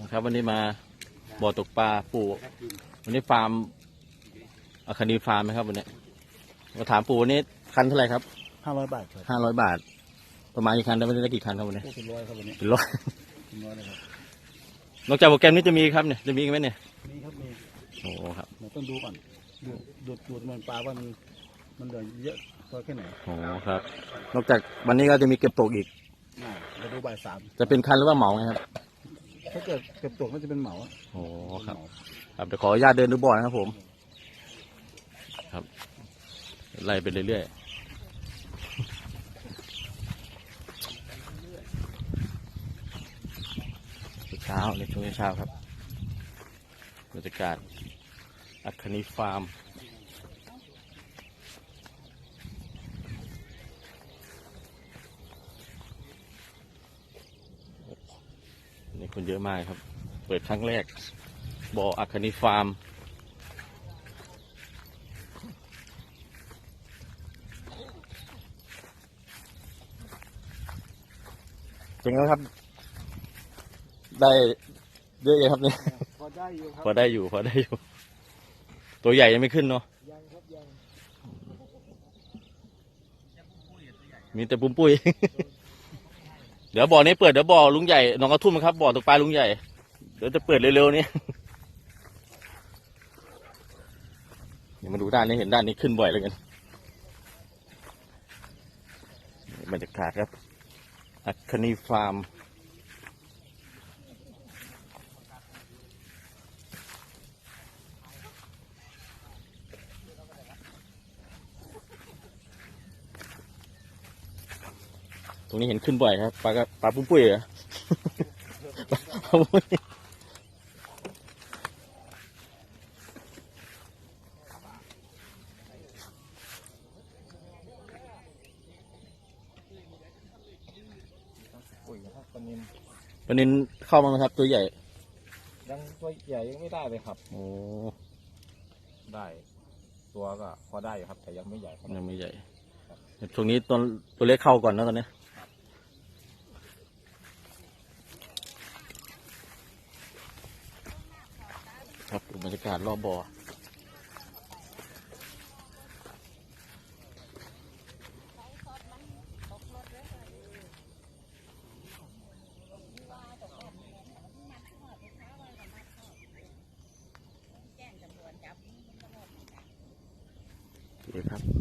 นะครับ วันนี้มาบ่อตกปลาปู่ วันนี้ฟาร์มอาคานีฟาร์มไหมครับวันนี้มาถามปู่วันนี้คันเท่าไหร่ครับห้าร้อยบาทครับห้าร้อยบาท ประมาณกี่คันได้ไม่ได้กี่คันครับวันนี้โอ้เป็นร้อยครับวันนี้เป็นร้อยเป็นร้อยเลยครับนอกจากโปรแกรมนี้จะมีครับเนี่ยจะมีอีกไหมเนี่ยนี่ครับมีโอ้ครับเราต้องดูก่อนดูดูดูจำนวนปลาว่ามันมันเหลือเยอะพอแค่ไหนโอ้ครับ นอกจากวันนี้ก็จะมีเก็บตกอีก อ่าเราดูบ่ายสามจะเป็นคันหรือว่าเหมาไงครับถ้าเกิดเก็บตกมันจะเป็นเหมาโอ้ครับเป็นเหมาครับเดี๋ยวขออนุญาตเดินดูบ่อนะครับผม ครับ ไล่ไปเรื่อยๆเช้าในช่วงเช้าครับบรรยากาศอัคคณีฟาร์ม นี่คนเยอะมากครับ เปิดครั้งแรกบ่ออัคคณีฟาร์ม จริงแล้วครับ ได้เยอะเลยครับเนี่ยพอได้อยู่ครัพอได้อยู่พอได้อยู่ ตัวใหญ่ยังไม่ขึ้นเนาะยังครับยังมีแต่ปุ้มปุ้ย เดี๋ยวบ่อนี้เปิดเดี๋ยวบ่อลุงใหญ่หนองกระทุ่มครับบ่อตกปลาลุงใหญ่เดี๋ยวจะเปิดเร็วๆนี้เดี๋ยวมาดูด้านนี้เห็นด้านนี้ขึ้นบ่อยเลยกันบรรยากาศครับอัคคณีฟาร์ม รงนี้เห็นขึ้นบ่อยครับปลากระปลาปุ้มปุ้ยเหรอปลาปุ้มปุ้ยปุ๋ยครับปลานินปลานินเข้ามาไหมครับ ตัวใหญ่ ยังตัวใหญ่ยังไม่ได้เลยครับ โอ้ ได้ ตัวก็พอได้อยู่ครับ แต่ยังไม่ใหญ่ครับยังไม่ใหญ่ตรงนี้ตัวตัวเล็กเข้าก่อนนะตอนนี้ ครับดูบรรยากาศรอบบ่อดีครับ